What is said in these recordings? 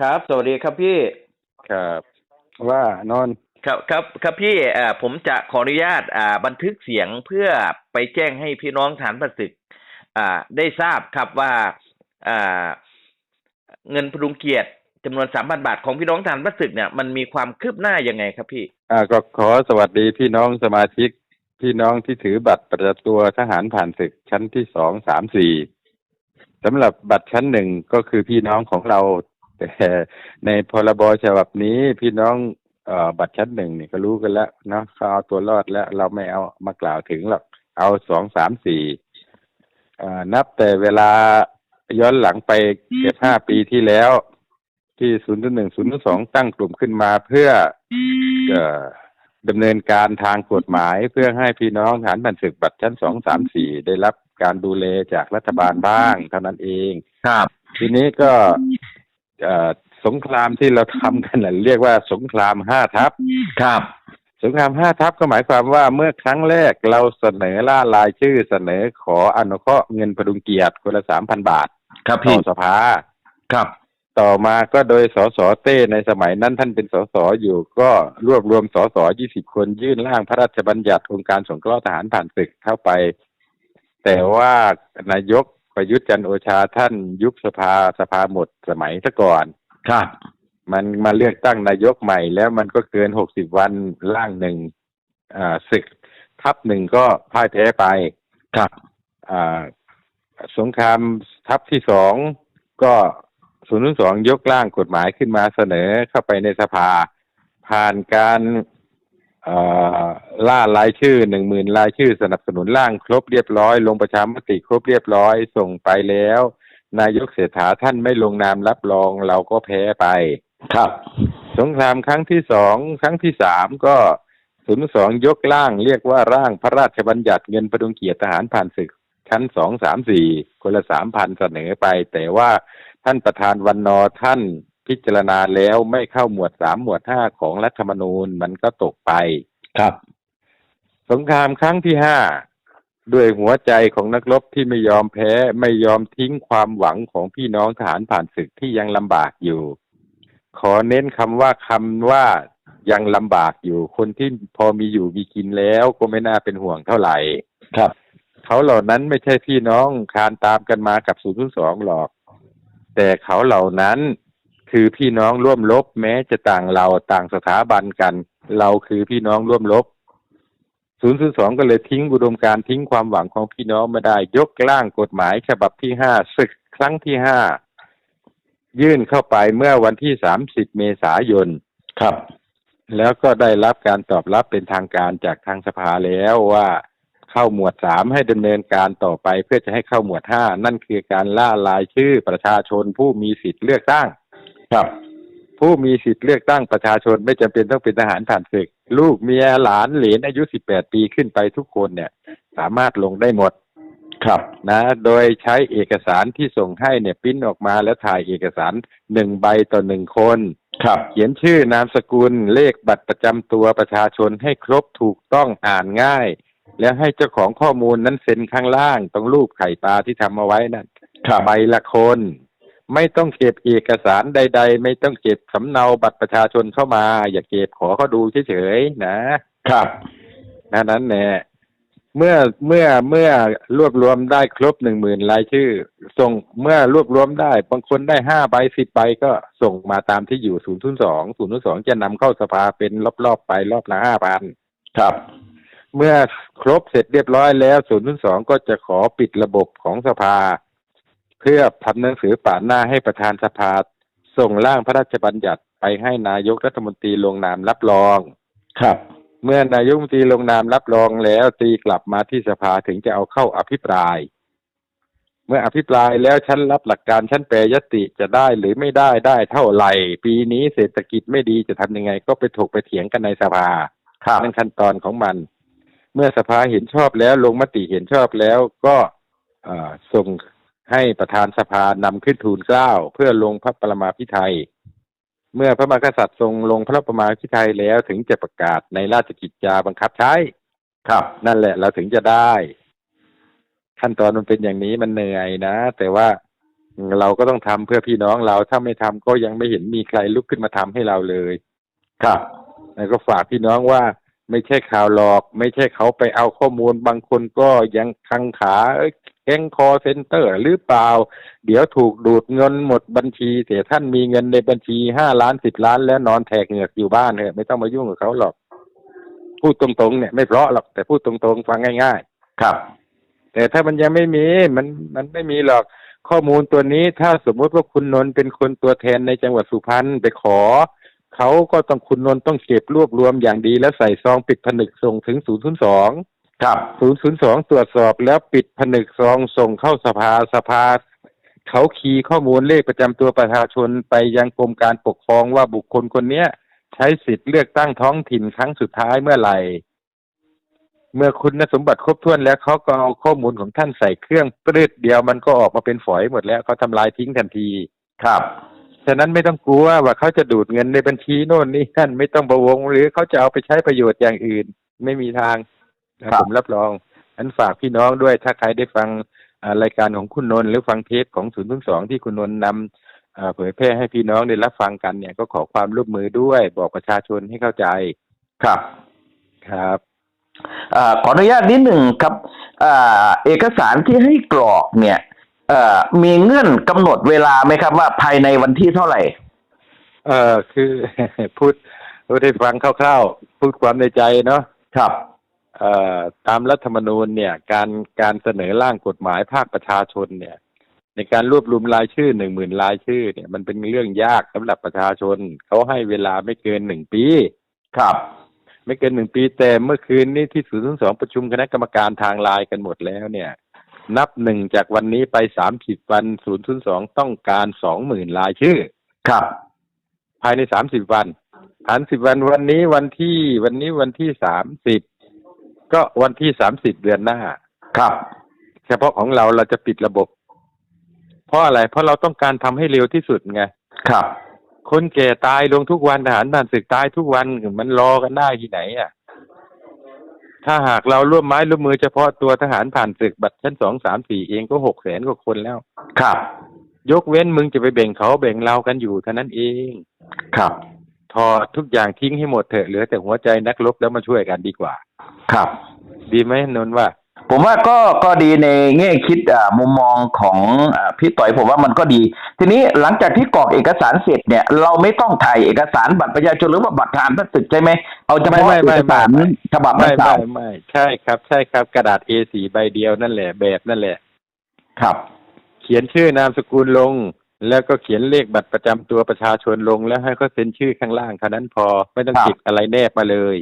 ครับ สวัสดีครับพี่ ครับว่านอนครับครับครับพี่เอ่อผมจะขออนุญาตอ่าบันทึกเสียงเพื่อไปแจ้งให้พี่น้องฐานประศึกอ่าได้ทราบครับว่าอ่าเงินพดุงเกียรติจำนวนสามพันบาทของพี่น้องฐานประศึกเนี่ยมันมีความคืบหน้ายังไงครับพี่ อ่าก็ขอสวัสดีพี่น้องสมาชิก พี่น้องที่ถือบัตรประจำตัวทหารผ่านศึกชั้นที่สองสามสี่สำหรับบัตรชั้นหนึ่งก็คือพี่น้องของเรา แต่ในพรบฉบับนี้พี่น้องเอ่อบัตรชั้นหนึ่งนี่ก็รู้กันแล้วเนาะเขาเอาตัวรอดแล้ว เราไม่เอามากล่าวถึงหรอกเอาสองสามสี่อ่านับแต่เวลาย้อนหลังไปเกือบห้าปีที่แล้ว ที่ศูนย์หนึ่งศูนย์สองตั้งกลุ่มขึ้นมาเพื่อเอ่อดำเนินการทางกฎหมายเพื่อให้พี่น้องฐานบันศึกบัตรชั้นสองสามสี่ได้รับการดูแลจากรัฐบาลบ้างเท่านั้นเอง ครับ ทีนี้ก็เอ่อ สงครามที่เราทำกันน่ะเรียกว่าสงครามห้าทัพครับ สงครามห้าทัพก็หมายความว่าเมื่อครั้งแรกเราเสนอล่ารายชื่อเสนอขออนุเคราะห์เงินพดุงเกียรติคนละสามพันบาท ครับต่พี่อสภาครับ ต่อมาก็โดยสสเต้ในสมัยนั้นท่านเป็นสสอยู่ก็รวบรวมสส20คนยื่นร่างพระราชบัญญัติองค์การสงเคราะห์ทหารผ่านศึกเข้าไป แต่ว่านายก ประยุทธ์จันทร์โอชาท่านยุบสภาสภาหมดสมัยซะก่อน ครับ มันมาเลือกตั้งนายกใหม่แล้วมันก็เกิน60วันร่างหนึ่งอ่าศึกทัพหนึ่งก็พ่ายแพ้ไป ครับอ่าสงครามทัพที่สองก็ศูนย์สองยกร่างกฎหมายขึ้นมาเสนอเข้าไปในสภา ผ่านการเอ่อ ล่ารายชื่อหนึ่งหมื่นรายชื่อสนับสนุนร่างครบเรียบร้อย ลงประชามติครบเรียบร้อยส่งไปแล้ว นายกเศรษฐาท่านไม่ลงนามรับรองเราก็แพ้ไป ครับ สงครามครั้งที่สองครั้งที่สามก็ศูนย์สองยกร่างเรียกว่าร่างพระราชบัญญัติเงินประดุงเกียรติทหารผ่านศึก ชั้นสองสามสี่คนละสามพันเสนอไป แต่ว่าท่านประธานวันนอร์ท่าน พิจารณาแล้วไม่เข้าหมวดสามหมวดห้าของรัฐธรรมนูญมันก็ตกไป ครับ สงครามครั้งที่ห้าด้วยหัวใจของนักรบที่ไม่ยอมแพ้ไม่ยอมทิ้งความหวังของพี่น้องทหารผ่านศึกที่ยังลำบากอยู่ ขอเน้นคำว่าคำว่ายังลำบากอยู่ คนที่พอมีอยู่มีกินแล้วก็ไม่น่าเป็นห่วงเท่าไหร่ ครับเขาเหล่านั้นไม่ใช่พี่น้องคานตามกันมากับศูนย์สองหรอก แต่เขาเหล่านั้น คือพี่น้องร่วมรบแม้จะต่างเราต่างสถาบันกัน เราคือพี่น้องร่วมรบศูนย์สองก็เลยทิ้งอุดมการณ์ทิ้งความหวังของพี่น้องไม่ได้ยกร่างกฎหมายฉบับที่ห้าศึกครั้งที่ห้ายื่นเข้าไปเมื่อวันที่สามสิบเมษายนครับ แล้วก็ได้รับการตอบรับเป็นทางการจากทางสภาแล้วว่าเข้าหมวดสามให้ดำเนินการต่อไปเพื่อจะให้เข้าหมวดห้านั่นคือการล่ารายชื่อประชาชนผู้มีสิทธิ์เลือกตั้ง ครับ ผู้มีสิทธิ์เลือกตั้งประชาชนไม่จำเป็นต้องเป็นทหารผ่านศึก ลูกเมียหลานเหลนอายุ18ปีขึ้นไปทุกคนเนี่ย สามารถลงได้หมดครับนะ โดยใช้เอกสารที่ส่งให้เนี่ยปริ้นออกมาแล้วถ่ายเอกสารหนึ่งใบต่อหนึ่งคนครับเขียนชื่อนามสกุลเลขบัตรประจำตัวประชาชนให้ครบถูกต้องอ่านง่าย แล้วให้เจ้าของข้อมูลนั้นเซ็นข้างล่างตรงรูปไข่ปลาที่ทำเอาไว้นั่นครับใบละคน ไม่ต้องเก็บเอกสารใด ๆ ไม่ต้องเก็บสำเนาบัตรประชาชนเข้ามา อย่าเก็บขอเขาดูเฉยๆนะครับนั้นนั้นแน่เมื่อเมื่อเมื่อรวบรวมได้ครบหนึ่งหมื่นรายชื่อ ส่งเมื่อรวบรวมได้บางคนได้ห้าใบสิบใบก็ส่งมาตามที่อยู่ศูนย์ทุนสองศูนย์ทุนสองจะนำเข้าสภาเป็นรอบๆไปรอบละห้าพันครับ เมื่อครบเสร็จเรียบร้อยแล้วศูนย์ทุนสองก็จะขอปิดระบบของสภา เพื่อทำหนังสือป่านหน้าให้ประธานสภาส่งร่างพระราชบัญญัติไปให้นายกรัฐมนตรีลงนามรับรอง ครับ เมื่อนายกรัฐมนตรีลงนามรับรองแล้วตีกลับมาที่สภาถึงจะเอาเข้าอภิปราย เมื่ออภิปรายแล้วชั้นรับหลักการชั้นแปรยติจะได้หรือไม่ได้ได้เท่าไหร่ ปีนี้เศรษฐกิจไม่ดีจะทำยังไง ก็ไปถกไปเถียงกันในสภาครับนั่นขั้นตอนของมัน เมื่อสภาเห็นชอบแล้วลงมติเห็นชอบแล้วก็เอ่อส่ง ให้ประธานสภานำขึ้นทูลเกล้าเพื่อลงพระประมาพิไทยเมื่อพระมหากษัตริย์ทรงลงพระประมาพิไทยแล้วถึงจะประกาศในราชกิจจาบังคับใช้ ครับ นั่นแหละเราถึงจะได้ ขั้นตอนมันเป็นอย่างนี้มันเหนื่อยนะ แต่ว่าเราก็ต้องทำเพื่อพี่น้องเราถ้าไม่ทำก็ยังไม่เห็นมีใครลุกขึ้นมาทำให้เราเลย ครับแล้วก็ฝากพี่น้องว่าไม่ใช่ข่าวหลอก ไม่ใช่เขาไปเอาข้อมูลบางคนก็ยังคังขาเอ้ย ก๊งคอเซ็นเตอร์ หรือเปล่า เดี๋ยวถูกดูดเงินหมดบัญชีแต่ท่านมีเงินในบัญชีห้าล้านสิบล้านแล้วนอนแทกเหงือกอยู่บ้านเถอะไม่ต้องมายุ่งกับเขาหรอก พูดตรงๆเนี่ยไม่เพราะหรอกแต่พูดตรงๆฟังง่ายครับๆแต่ถ้ามันยังไม่มีมันมันไม่มีหรอกข้อมูลตัวนี้ถ้าสมมติว่าคุณนนท์เป็นคนตัวแทนในจังหวัดสุพรรณไปขอเขาก็ต้องคุณนนท์ต้องเก็บรวบรวมอย่างดีแล้วใส่ซองปิดผนึกส่งถึงศูนย์ศูนย์สอง ครับศูนย์ศูนย์สองตรวจสอบแล้วปิดผนึกซองส่งเข้าสภาสภา เขาคีย์ข้อมูลเลขประจำตัวประชาชนไปยังกรมการปกครองว่าบุคคลคนเนี้ยใช้สิทธิ์เลือกตั้งท้องถิ่นครั้งสุดท้ายเมื่อไหร่ เมื่อคุณสมบัติครบถ้วนแล้วเขาก็เอาข้อมูลของท่านใส่เครื่องปลืดเดียวมันก็ออกมาเป็นฝอยหมดแล้วเขาทำลายทิ้งทันที ครับฉะนั้นไม่ต้องกลัวว่าเขาจะดูดเงินในบัญชีโน่นนี่นั่นไม่ต้องประวงหรือเขาจะเอาไปใช้ประโยชน์อย่างอื่น ไม่มีทาง นะผมรับรองอันฝากพี่น้องด้วยถ้าใครได้ฟังอ่ารายการของคุณนนท์หรือฟังเทปของศูนย์ทุ่งสองที่คุณนนท์นำอ่าเผยแพร่ให้พี่น้องได้รับฟังกันเนี่ย ก็ขอความร่วมมือด้วยบอกประชาชนให้เข้าใจครับครับอ่าขออนุญาตนิดหนึ่งครับอ่าเอกสารที่ให้กรอกเนี่ยเอ่อมีเงื่อนกำหนดเวลาไหมครับว่าภายในวันที่เท่าไหร่ เออคือพูดพูดให้ฟังคร่าวๆพูดความในใจเนาะครับเอ่อ ตามรัฐธรรมนูญเนี่ยการการเสนอร่างกฎหมายภาคประชาชนเนี่ย ในการรวบรวมรายชื่อหนึ่งหมื่นรายชื่อเนี่ยมันเป็นเรื่องยากสำหรับประชาชนเขาให้เวลาไม่เกินหนึ่งปี ครับ ไม่เกินหนึ่งปีแต่เมื่อคืนนี้ที่ศูนย์ทั้งสองประชุมคณะกรรมการทางไลน์กันหมดแล้วเนี่ย นับหนึ่งจากวันนี้ไปสามสิบวันศูนย์ทุนสองต้องการสองหมื่นรายชื่อ ครับ ภายในสามสิบวันสามสิบวันวันนี้วันที่วันนี้วันที่สามสิบ ก็วันที่สามสิบเดือนหน้า ครับ เฉพาะของเราเราจะปิดระบบ เพราะอะไร เพราะเราต้องการทำให้เร็วที่สุดไง ครับ คนแก่ตายลงทุกวันทหารผ่านศึกตายทุกวันมันรอกันได้ที่ไหนอะ ถ้าหากเราร่วมไม้ร่วมมือเฉพาะตัวทหารผ่านศึกบัตรชั้นสองสามสี่เองก็หกแสนกว่าคนแล้ว ครับ ยกเว้นมึงจะไปแบ่งเขาแบ่งเรากันอยู่เท่านั้นเอง ครับ ถอดทุกอย่างทิ้งให้หมดเถอะเหลือแต่หัวใจนักรบแล้วมาช่วยกันดีกว่า ครับ ดีไหมนนท์ว่า ผมว่าก็ก็ดีในแง่คิดอ่ามุมมองของอ่าพี่ต่อยผมว่ามันก็ดี ทีนี้หลังจากที่กรอกเอกสารเสร็จเนี่ย เราไม่ต้องถ่ายเอกสารบัตรประชาชนหรือว่าบัตรทหารพระศึกใช่ไหมเอาเฉพาะไม่เอไม่กไม่สารไม่ฉบับไม่เก่าไม่ไม่ใช่ครับ ใช่ครับ กระดาษ A4 ใบเดียวนั่นแหละแบบนั่นแหละ ครับ เขียนชื่อนามสกุลลง แล้วก็เขียนเลขบัตรประจำตัวประชาชนลงแล้วให้เขาเซ็นชื่อข้างล่างเท่านั้นพอไม่ต้องครับเก็บอะไรแนบมาเลย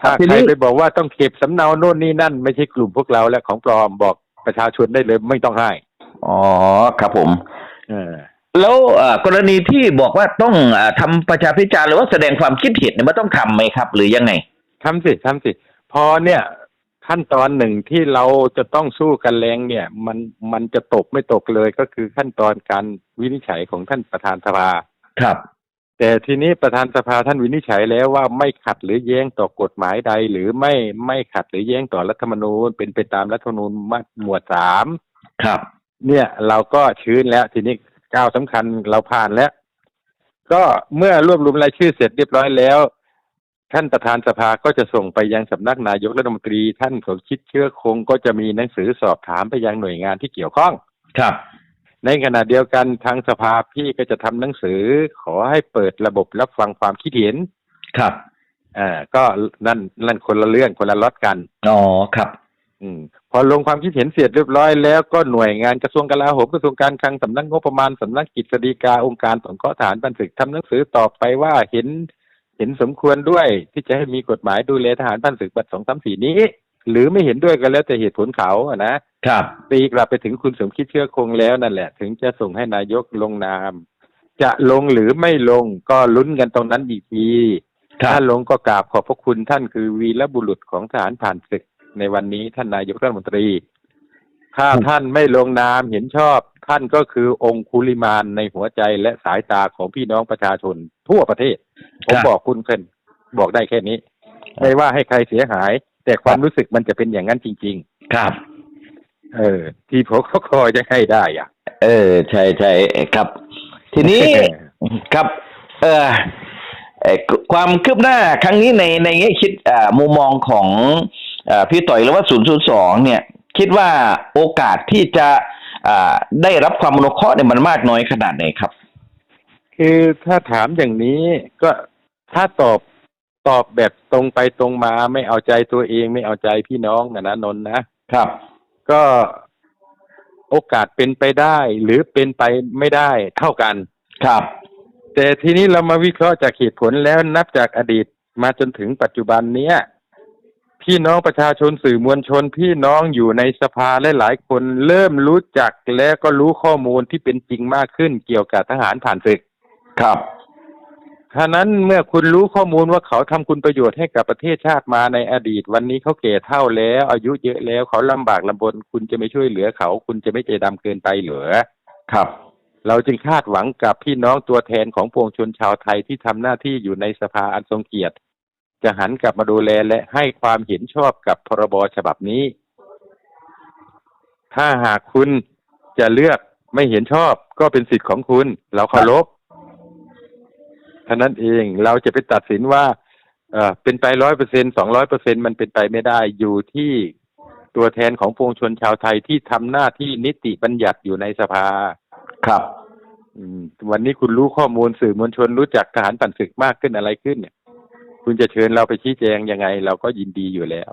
ถ้าทีใครนี้ไปบอกว่าต้องเก็บสำเนาโน่นนี่นั่น ไม่ใช่กลุ่มพวกเราและของปลอมบอกประชาชนได้เลยไม่ต้องให้ อ๋อครับผมเออแล้วเอ่อกรณีที่บอกว่าต้องเอ่อทำประชาพิจารณ์หรือว่าแสดงความคิดเห็นเนี่ยมันต้องทำไหมครับ หรือยังไงทำสิทำสิ พอเนี่ย ขั้นตอนหนึ่งที่เราจะต้องสู้กันแรงเนี่ย มันมันจะตกไม่ตกเลยก็คือขั้นตอนการวินิจฉัยของท่านประธานสภา ครับ แต่ทีนี้ประธานสภาท่านวินิจฉัยแล้วว่าไม่ขัดหรือแย้งต่อกฎหมายใด หรือไม่ไม่ขัดหรือแย้งต่อรัฐธรรมนูญ เป็นไปตามรัฐธรรมนูญมาหมวดสามครับ เนี่ยเราก็ชื้นแล้วทีนี้ก้าวสำคัญเราผ่านแล้ว ก็เมื่อรวบรวมรายชื่อเสร็จเรียบร้อยแล้ว ท่านประธานสภาก็จะส่งไปยังสำนักนายกรัฐมนตรี ท่านสมคิดเชื้อคงก็จะมีหนังสือสอบถามไปยังหน่วยงานที่เกี่ยวข้อง ครับ ในขณะเดียวกันทางสภาพี่ก็จะทำหนังสือ ขอให้เปิดระบบรับฟังความคิดเห็น ครับอ่าก็นั่นนั่นคนละเรื่องคนละล็อตกัน อ๋อ ครับ อืม พอลงความคิดเห็นเสร็จเรียบร้อยแล้วก็หน่วยงานกระทรวงกลาโหมกระทรวงการคลังสำนักงบประมาณสำนักกิจสฎีกาองค์การสงเคราะห์ทหารบันศึกทำหนังสือตอบไปว่าเห็น เห็นสมควรด้วยที่จะให้มีกฎหมายดูแลทหารบันศึกบัตรสองสามสี่นี้ หรือไม่เห็นด้วยก็แล้วแต่เหตุผลเขาอะนะครับตีกลับไปถึงคุณสมคิดเชื้อคงแล้วนั่นแหละ ถึงจะส่งให้นายกลงนาม จะลงหรือไม่ลงก็ลุ้นกันตรงนั้นอีกทีครับถ้าลงก็กราบขอบพระคุณท่านคือวีรบุรุษของทหารผ่านศึกในวันนี้ท่านนายกรัฐมนตรีถ้าท่านไม่ลงนามเห็นชอบ ท่านก็คือองคุลิมานในหัวใจและสายตาของพี่น้องประชาชนทั่วประเทศ ผมบอกคุณเพิ่นบอกได้แค่นี้ ไม่ว่าให้ใครเสียหาย แต่ความรู้สึกมันจะเป็นอย่างนั้นจริง ๆ ครับ เออ ที่พกคอจะให้ได้อะ เออ ใช่ใช่ครับ ทีนี้ครับ เออเอ่อความคืบหน้าครั้งนี้ในในแง่คิดอ่ามุมมองของอ่าพี่ต่อยหรือว่า 002 เนี่ย คิดว่าโอกาสที่จะอ่า ได้รับความอนุเคราะห์เนี่ยมันมากน้อยขนาดไหนครับ คือถ้าถามอย่างนี้ก็ถ้าตอบตอบแบบตรงไปตรงมาไม่เอาใจตัวเองไม่เอาใจพี่น้องนะนะนนท์นะครับ ก็โอกาสเป็นไปได้ หรือเป็นไปไม่ได้เท่ากันครับ แต่ทีนี้เรามาวิเคราะห์จากเหตุผลแล้วนับจากอดีตมาจนถึงปัจจุบันเนี้ย พี่น้องประชาชนสื่อมวลชน พี่น้องอยู่ในสภาหลายๆคนเริ่มรู้จักและก็รู้ข้อมูลที่เป็นจริงมากขึ้นเกี่ยวกับทหารผ่านศึก ครับฉะนั้นเมื่อคุณรู้ข้อมูลว่าเขาทำคุณประโยชน์ให้กับประเทศชาติมาในอดีต วันนี้เขาเก่เท่าแล้ว อายุเยอะแล้วเขาลำบากลำบน คุณจะไม่ช่วยเหลือเขา คุณจะไม่ใจดำเกินไปเหรอครับ เราจึงคาดหวังกับพี่น้องตัวแทนของปวงชนชาวไทยที่ทำหน้าที่อยู่ในสภาอันทรงเกียรติ จะหันกลับมาดูแลและให้ความเห็นชอบกับพรบฉบับนี้ ถ้าหากคุณจะเลือกไม่เห็นชอบก็เป็นสิทธิ์ของคุณ เราเคารพเท่านั้นเองเราจะไปตัดสินว่า เออเป็นไปร้อยเปอร์เซ็นสองร้อยเปอร์เซ็นมันเป็นไปไม่ได้อยู่ที่ตัวแทนของปวงชนชาวไทยที่ทำหน้าที่นิติบัญญัติอยู่ในสภา ครับ อืม วันนี้คุณรู้ข้อมูลสื่อมวลชนรู้จักทหารปั่นศึกมากขึ้นอะไรขึ้นเนี่ย คุณจะเชิญเราไปชี้แจงยังไง เราก็ยินดีอยู่แล้ว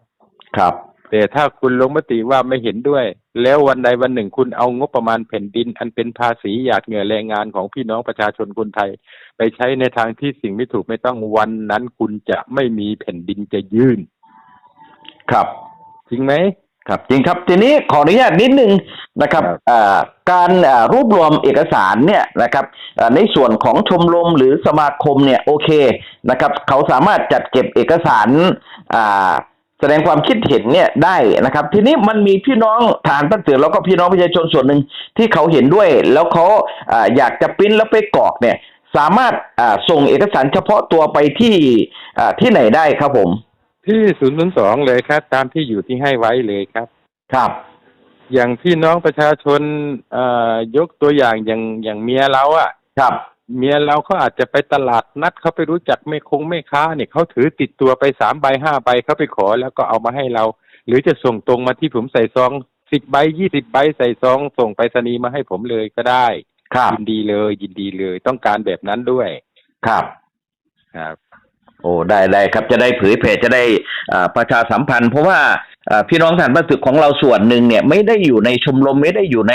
ครับ แต่ถ้าคุณลงมติว่าไม่เห็นด้วย แล้ววันใดวันหนึ่งคุณเอางบประมาณแผ่นดิน อันเป็นภาษีหยาดเหงื่อแรงงานของพี่น้องประชาชนคนไทย ไปใช้ในทางที่สิ่งไม่ถูกไม่ต้องวันนั้นคุณจะไม่มีแผ่นดินจะยื่น ครับจริงไหม ครับจริงครับทีนี้ขออนุญาตนิดนึงนะครับครับอ่าการอ่ารวบรวมเอกสารเนี่ยนะครับอ่าในส่วนของชมรมหรือสมาคมเนี่ยโอเคนะครับเขาสามารถจัดเก็บเอกสารอ่าแสดงความคิดเห็นเนี่ยได้นะครับ ทีนี้มันมีพี่น้องฐานพันเสือแล้วก็พี่น้องประชาชนส่วนหนึ่งที่เขาเห็นด้วย แล้วเขาอ่าอยากจะปริ้นแล้วไปกรอกเนี่ย สามารถอ่าส่งเอกสารเฉพาะตัวไปที่อ่าที่ไหนได้ครับผม ที่ศูนย์ศูนย์สองเลยครับ ตามที่อยู่ที่ให้ไว้เลยครับ ครับ อย่างพี่น้องประชาชนเอ่อยกตัวอย่างอย่างอย่างเมียเราอะครับ เมียเราเขาอาจจะไปตลาดนัดเขาไปรู้จักไม่คงไม่ค้าเนี่ยเขาถือติดตัวไปสามใบห้าใบเขาไปขอแล้วก็เอามาให้เรา หรือจะส่งตรงมาที่ผมใส่ซองสิบใบยี่สิบใบใส่ซอง ส่งไปรษณีย์มาให้ผมเลยก็ได้ครับยินดีเลย ยินดีเลย ต้องการแบบนั้นด้วย ครับ ครับ โอ้ได้ได้ครับจะได้เผยแผ่จะได้ประชาสัมพันธ์ เพราะว่าพี่น้องฐานประสึกของเราส่วนหนึ่งเนี่ยไม่ได้อยู่ในชมรมไม่ได้อยู่ใน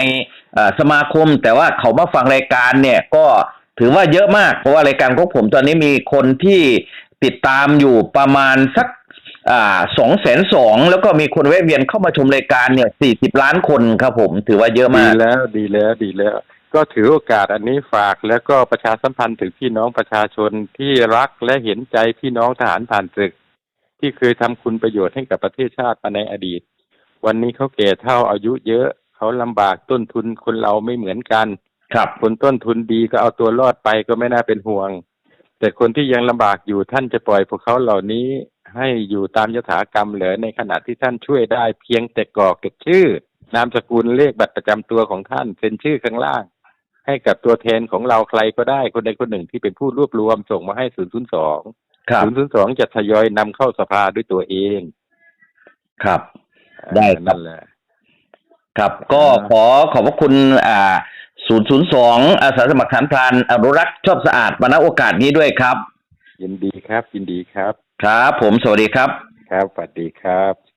สมาคม แต่ว่าเขามาฟังรายการเนี่ยก็ถือว่าเยอะมาก เพราะว่ารายการของผมตอนนี้มีคนที่ติดตามอยู่ประมาณสักสองแสนสองแล้วก็มีคนแวะเวียนเข้ามาชมรายการเนี่ยสี่สิบล้านคนครับผมถือว่าเยอะมาก ดีแล้วดีแล้วดีแล้ว ก็ถือโอกาสอันนี้ฝากแล้วก็ประชาสัมพันธ์ถึงพี่น้องประชาชนที่รักและเห็นใจพี่น้องทหารผ่านศึก ที่เคยทำคุณประโยชน์ให้กับประเทศชาติมาในอดีต วันนี้เขาแก่เท่าอายุเยอะเขาลำบากต้นทุนคนเราไม่เหมือนกัน ครับคนต้นทุนดีก็เอาตัวรอดไปก็ไม่น่าเป็นห่วง แต่คนที่ยังลำบากอยู่ท่านจะปล่อยพวกเขาเหล่านี้ให้อยู่ตามยถากรรมเหรอในขณะที่ท่านช่วยได้เพียงแต่กรอกเก็บชื่อนามสกุลเลขบัตรประจำตัวของท่านเซ็นชื่อข้างล่าง ให้กับตัวแทนของเราใครก็ได้คนใดคนหนึ่งที่เป็นผู้รวบรวมส่งมาให้ 002ครับ002 จะทยอยนำเข้าสภาด้วยตัวเอง ครับ ได้ครับนั่นแหละ ครับ ก็ขอขอบพระคุณ อ่า 002 อาสาสมัครฐานพรานอนุรักษ์ชอบสะอาดมาณโอกาสนี้ด้วยครับ ยินดีครับ ยินดีครับ ครับ ผมสวัสดีครับ ครับสวัสดีครับ